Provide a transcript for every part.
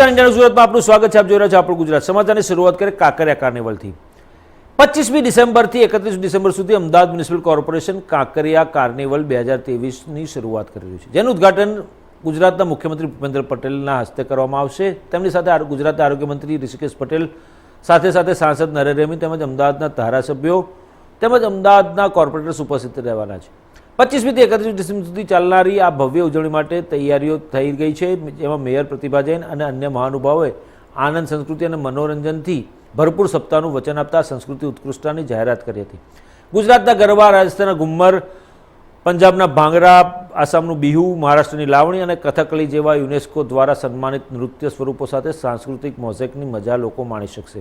નમસ્કાર ઇન્ડિયા સુરતમાં આપનું સ્વાગત છે. આપ જોઈ રહ્યા છો આપણું ગુજરાત સમાચારની શરૂઆત કરે કાંકરિયા કાર્નિવલથી. પચીસમી ડિસેમ્બરથી એકત્રીસ ડિસેમ્બર સુધી Ahmedabad municipal corporation Kankaria carnival બે હજાર તેવીસની શરૂઆત કરી રહ્યું છે. જેનું ઉદ્ઘાટન ગુજરાતના મુખ્યમંત્રી ભૂપેન્દ્ર પટેલના હસ્તે કરવામાં આવશે. તેમની સાથે ગુજરાતના આરોગ્યમંત્રી ઋષિકેશ પટેલ, સાથે સાથે સાંસદ નરેન્દ્ર રેમી તેમજ અમદાવાદના ધારાસભ્યો તેમજ અમદાવાદના કોર્પોરેટર્સ ઉપસ્થિત રહેવાના છે. પચીસમીથી એકત્રીસ ડિસેમ્બર સુધી ચાલનારી આ ભવ્ય ઉજવણી માટે તૈયારીઓ થઈ ગઈ છે, જેમાં મેયર પ્રતિભા જૈન અને અન્ય મહાનુભાવોએ આનંદ સંસ્કૃતિ અને મનોરંજનથી ભરપૂર સપ્તાહનું વચન આપતા સંસ્કૃતિ ઉત્કૃષ્ટતાની જાહેરાત કરી હતી. ગુજરાતના ગરબા, રાજસ્થાનના ઘુમ્મર પંજાબના ભાંગરા, આસામનું બિહુ, મહારાષ્ટ્રની લાવણી અને કથકલી જેવા યુનેસ્કો દ્વારા સન્માનિત નૃત્ય સ્વરૂપો સાથે સાંસ્કૃતિક મોઝેકની મજા લોકો માણી શકશે.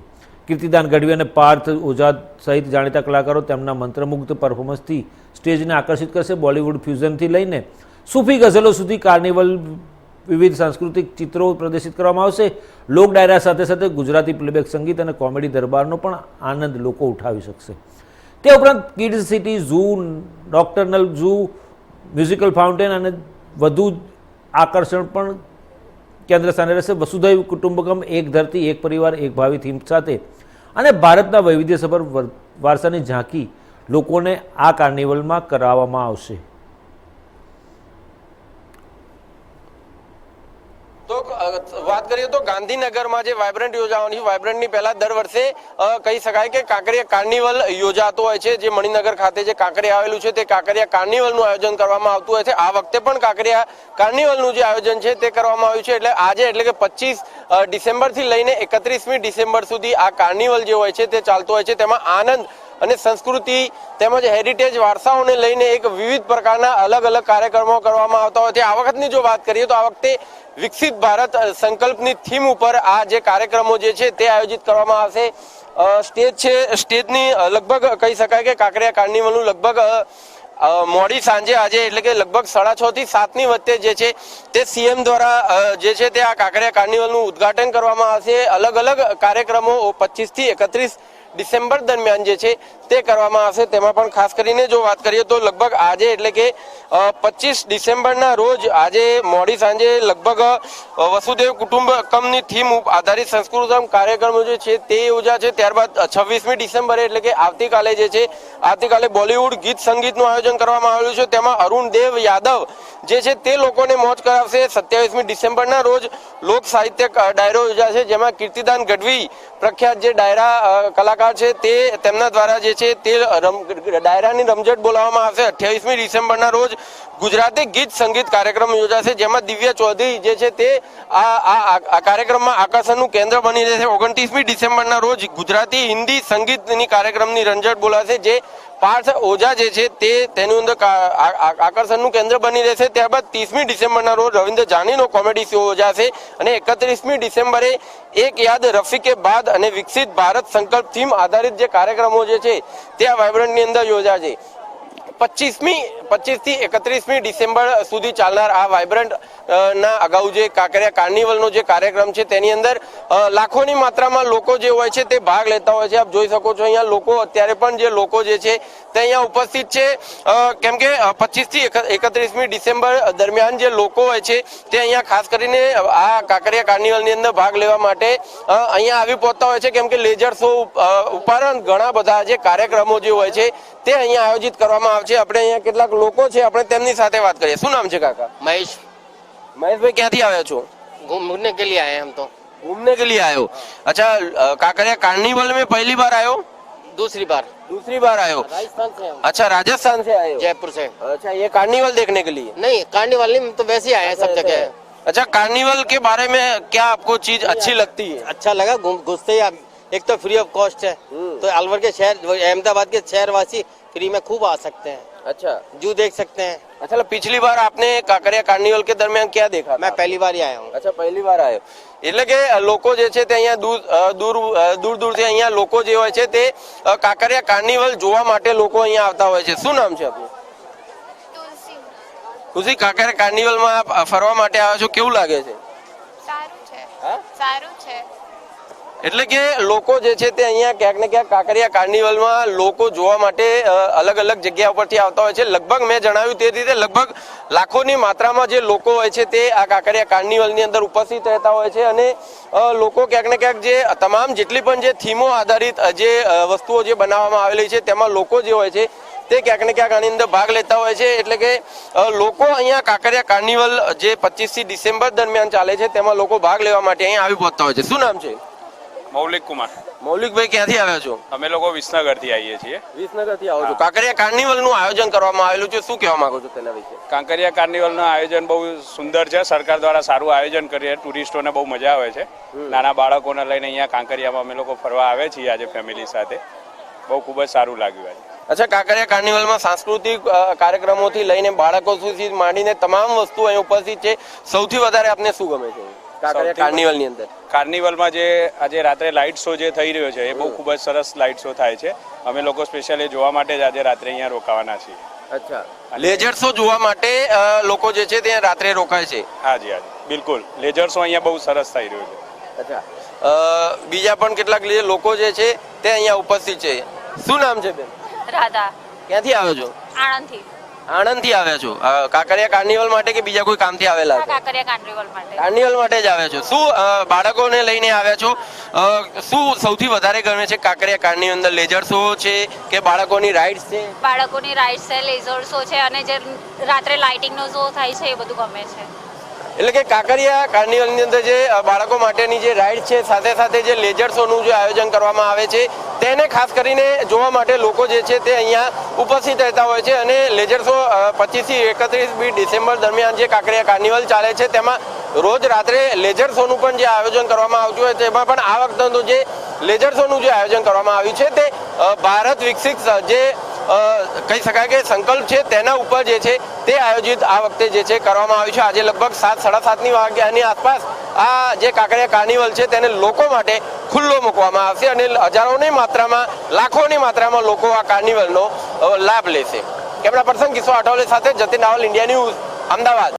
કીર્તિદાન ગઢવી અને પાર્થ ઓઝા સહિત જાણીતા કલાકારો તેમના મંત્રમુગ્ધ પરફોર્મન્સથી સ્ટેજને આકર્ષિત કરશે. બોલિવૂડ ફ્યુઝનથી લઈને સૂફી ગઝલો સુધી કાર્નિવલ વિવિધ સાંસ્કૃતિક ચિત્રો પ્રદર્શિત કરવામાં આવશે. લોક ડાયરા સાથે સાથે ગુજરાતી પ્લેબેક સંગીત અને કોમેડી દરબારનો પણ આનંદ લોકો ઉઠાવી શકશે. તે ઉપરાંત kids city zoo nocturnal zoo, musical fountain અને વધુ આકર્ષણ પણ કેન્દ્ર સ્થાને રહેશે. વસુધૈવ કુટુંબકમ, એક ધરતી, એક પરિવાર, એક ભાવિ થીમ સાથે અને ભારતના વૈવિધ્યસભર વારસાની ઝાંકી લોકોને આ કાર્નિવલમાં કરાવવામાં આવશે તો અ, વાત કરીએ તો ગાંધીનગરમાં જે વાઇબ્રન્ટ યોજાવાની વાયબ્રન્ટની પહેલા દર વર્ષે કહી શકાય કે કાંકરિયા કાર્નિવલ યોજાતો હોય છે. જે મણિનગર ખાતે જે કાંકરિયા આવેલું છે, તે કાંકરિયા કાર્નિવલનું આયોજન કરવામાં આવતું હોય છે. આ વખતે પણ કાંકરિયા કાર્નિવલનું જે આયોજન છે, તે કરવામાં આવ્યું છે. એટલે આજે એટલે કે પચીસ ડિસેમ્બરથી લઈને એકત્રીસમી ડિસેમ્બર સુધી આ કાર્નિવલ જે હોય છે, તે ચાલતો હોય છે. તેમાં આનંદ અને સંસ્કૃતિ તેમજ હેરિટેજ વારસાઓને લઈને એક વિવિધ પ્રકારના અલગ અલગ કાર્યક્રમો કરવામાં આવતા હોય છે. આ વખતની જો વાત કરીએ તો આ વખતે વિકસિત ભારત સંકલ્પની થીમ ઉપર આ જે કાર્યક્રમો જે છે તે આયોજિત કરવામાં આવશે. સ્ટેજ છે, સ્ટેજની લગભગ કહી શકાય કે કાંકરિયા કાર્નિવલનું લગભગ મોડી સાંજે આજે એટલે કે લગભગ સાડા છ થી સાતની વચ્ચે જે છે તે સીએમ દ્વારા જે છે તે આ કાંકરિયા કાર્નિવલનું ઉદ્ઘાટન કરવામાં આવશે. અલગ અલગ કાર્યક્રમો પચીસથી એકત્રીસ ડિસેમ્બર દરમિયાન જે છે તે કરવામાં આવશે. તેમાં પણ ખાસ કરીને જો વાત કરીએ તો લગભગ આજે એટલે કે પચીસ ડિસેમ્બરના રોજ આજે મોડી સાંજે લગભગ વસુદેવ કુટુંબકમની થીમ આધારિત સંસ્કૃતમ કાર્યક્રમો જે છે તે યોજાશે ત્યારબાદ છવ્વીસમી ડિસેમ્બરે એટલે કે આવતીકાલે જે છે આવતીકાલે બોલિવૂડ ગીત સંગીતનું આયોજન કરવામાં આવેલું છે. તેમાં અરુણ દેવ યાદવ જે છે તે લોકોને મોજ કરાવશે. સત્યાવીસમી ડિસેમ્બરના રોજ લોક સાહિત્ય ડાયરો યોજાશે જેમાં કીર્તિદાન ગઢવી પ્રખ્યાત જે ડાયરા અ, કલાકાર છે તે તેમના દ્વારા જે છે તે ડાયરાની રમઝટ બોલાવવામાં આવશે અઠ્યાવીસમી ડિસેમ્બરના રોજ ગુજરાતી ગીત સંગીત કાર્યક્રમ યોજાશે જેમાં દિવ્ય ચૌધરી જે છે તે આ કાર્યક્રમમાં આકર્ષણનું કેન્દ્ર બની રહેશે ઓગણત્રીસમી ડિસેમ્બરના રોજ ગુજરાતી હિન્દી સંગીતની કાર્યક્રમની રંજટ બોલાશે, જે પાર્થ ઓઝા જે છે તે તેની અંદર આકર્ષણનું કેન્દ્ર બની રહેશે. ત્યારબાદ ત્રીસમી ડિસેમ્બરના રોજ રવિન્દ્ર જાનીનો કોમેડી શો યોજાશે અને એકત્રીસમી ડિસેમ્બરે એક યાદ રફીકે બાદ અને વિકસિત ભારત સંકલ્પ થીમ આધારિત જે કાર્યક્રમો જે છે તે આ વાઇબ્રન્ટની અંદર યોજાશે. પચીસમી, પચીસથી એકત્રીસમી ડિસેમ્બર સુધી ચાલનાર આ વાઇબ્રન્ટ ના અગાઉ જે કાંકરિયા કાર્નિવલનો જે કાર્યક્રમ છે, તેની અંદર લાખોની માત્રામાં લોકો જે હોય છે તે ભાગ લેતા હોય છે. આપ જોઈ શકો છો અહીંયા લોકો, અત્યારે પણ જે લોકો જે છે તે અહીંયા ઉપસ્થિત છે. કેમ કે પચીસથી એકત્રીસમી ડિસેમ્બર દરમિયાન જે લોકો હોય છે તે અહીંયા ખાસ કરીને આ કાંકરિયા કાર્નિવલની અંદર ભાગ લેવા માટે અહીંયા આવી પહોંચતા હોય છે. કેમ કે લેઝર શો ઉપરાંત ઘણા બધા જે કાર્યક્રમો જે હોય છે તે અહીંયા આયોજિત કરવામાં આવે છે. આપણે અહીંયા કેટલાક લોકો છે આપણે તેમની સાથે વાત કરીએ શું નામ છે કાકા महेश મહેશભાઈ ક્યાંથી આવ્યા છો घूमने के लिए आए हैं हम तो घूमने के लिए आए हो अच्छा अ, काकरिया कार्निवल में पहली बार आए हो दूसरी बार दूसरी बार आए हो राजस्थान से हैं हम, अच्छा राजस्थान से आए हो जयपुर से अच्छा ये कार्निवल देखने के लिए नहीं कार्निवल नहीं हम तो वैसे ही आए हैं सब जगह अच्छा कार्निवल के बारे में क्या आपको चीज अच्छी लगती है अच्छा लगा घूम- घुसते ही आप- एक तो फ्री ऑफ़ कॉस्ट है। हम्म। तो अलवर के शहर अहमदाबाद के शहरवासी फ्री में खूब आ सकते हैं। अच्छा। जू देख सकते हैं। अच्छा पिछली बार आपने काकरिया कार्निवल के दरमियान क्या देखा मैं पहली बार आया हूँ। अच्छा पहली बार आयो इले लोको जैसे दूर दूर दूर से अहिया लोग जो काकरिया कार्निवल जो लोग अहिया आता हो नाम से खुशी काकरिया कार्निवल फरवा केव लगे એટલે કે લોકો જે છે તે અહીંયા ક્યાંક ને ક્યાંક કાંકરિયા કાર્નિવલમાં લોકો જોવા માટે અલગ અલગ જગ્યા ઉપરથી આવતા હોય છે. લગભગ મેં જણાવ્યું તે રીતે લગભગ લાખોની માત્રામાં જે લોકો હોય છે તે આ કાંકરિયા કાર્નિવલની અંદર ઉપસ્થિત રહેતા હોય છે અને લોકો ક્યાંક ને ક્યાંક જે, તમામ જેટલી પણ જે થીમો આધારિત જે વસ્તુઓ જે બનાવવામાં આવેલી છે તેમાં લોકો જે હોય છે તે ક્યાંક ને ક્યાંક આની અંદર ભાગ લેતા હોય છે. એટલે કે લોકો અહીંયા કાંકરિયા કાર્નિવલ જે પચીસથી ડિસેમ્બર દરમિયાન ચાલે છે તેમાં લોકો ભાગ લેવા માટે અહીંયા આવી પહોંચતા હોય છે. શું નામ છે? મૌલિક કુમાર. મૌલિકભાઈ ક્યાંથી આવ્યા છો? અમે લોકો વિસનગરથી આવીએ છીએ. વિસનગરથી આવો છો. કાંકરિયા કાર્નિવલનું આયોજન કરવામાં આવેલું છે. શું કહેવા માંગો છો તેના વિશે? કાંકરિયા કાર્નિવલનું આયોજન બહુ સુંદર છે. સરકાર દ્વારા સારું આયોજન કરીએ. ટુરિસ્ટોને બહુ મજા આવે છે. નાના બાળકોને લઈને અહીંયા કાંકરિયામાં અમે લોકો ફરવા આવે છીએ આજે ફેમિલી સાથે. બહુ ખૂબ જ સારું લાગ્યું આજે. અચ્છા કાંકરિયા કાર્નિવલમાં સાંસ્કૃતિક કાર્યક્રમોથી લઈને બાળકો સુધી માંડીને તમામ વસ્તુઓ અહીં ઉપસ્થિત છે. સૌથી વધારે આપને શું ગમે છે? કાર્નિવલની અંદર. કાર્નિવલમાં જે આજે રાત્રે લાઇટ શો જે થઈ રહ્યો છે એ બહુ ખૂબ જ સરસ લાઇટ શો થાય છે. અમે લોકો સ્પેશિયલી જોવા માટે જ આજે રાત્રે અહીંયા રોકાવાના છીએ. અચ્છા. લેઝર શો જોવા માટે લોકો જે છે ત્યાં રાત્રે રોકાય છે. હાજી હાજી બિલકુલ. લેઝર શો અહીંયા બહુ સરસ થઈ રહ્યો છે. અચ્છા. અ, બીજા પણ કેટલાક લે- લોકો જે છે તે અહીંયા ઉપસ્થિત છે. શું નામ છે બેન? રાધા. ક્યાંથી આવો છો? આણંદથી. આણંદથી આવ્યા છો? કાંકરિયા કાર્નિવલ માટે કે બીજા કોઈ કામથી આવેલા કાંકરિયા માટે. કાર્નિવલ માટે જ આવ્યા છો. શું બાળકોને લઈને આવ્યા છો? શું સૌથી વધારે ગમે છે કાંકરિયા કાર્નિવલ અંદર? લેઝર શો છે કે બાળકોની રાઇડ્સ છે? બાળકોની રાઇડ્સ છે લેઝર શો છે અને જે રાત્રે લાઇટિંગનો શો થાય છે એ બધું ગમે છે. એટલે કે કાંકરિયા કાર્નિવલની અંદર જે બાળકો માટેની જે રાઇડ છે, સાથે સાથે જે લેઝર શોનું જે આયોજન કરવામાં આવે છે, તેને ખાસ કરીને જોવા માટે લોકો જે છે તે અહીંયા ઉપસ્થિત રહેતા હોય છે અને લેઝર શો પચીસથી એકત્રીસ બી ડિસેમ્બર દરમિયાન જે કાંકરિયા કાર્નિવલ ચાલે છે, તેમાં રોજ રાત્રે લેઝર શોનું પણ જે આયોજન કરવામાં આવતું હોય તેમાં પણ આ વખતનું જે લેઝર શોનું જે આયોજન કરવામાં આવ્યું છે તે ભારત વિકસિત જે કહી શકાય કે સંકલ્પ છે, તેના ઉપર જે છે, તે આયોજિત આ વખતે જે છે કરવામાં આવ્યું છે. આજે લગભગ સાત, સાડા સાતની વાગ્યાની આસપાસ આ જે કાંકરિયા કાર્નિવલ છે, તેને લોકો માટે ખુલ્લો મૂકવામાં આવશે અને હજારોની માત્રામાં, લાખોની માત્રામાં લોકો આ કાર્નિવલનો લાભ લેશે. કેમેરા પર્સન કિશોર આઠવલે સાથે જતીન રાવલ, ઇન્ડિયા ન્યૂઝ, અમદાવાદ.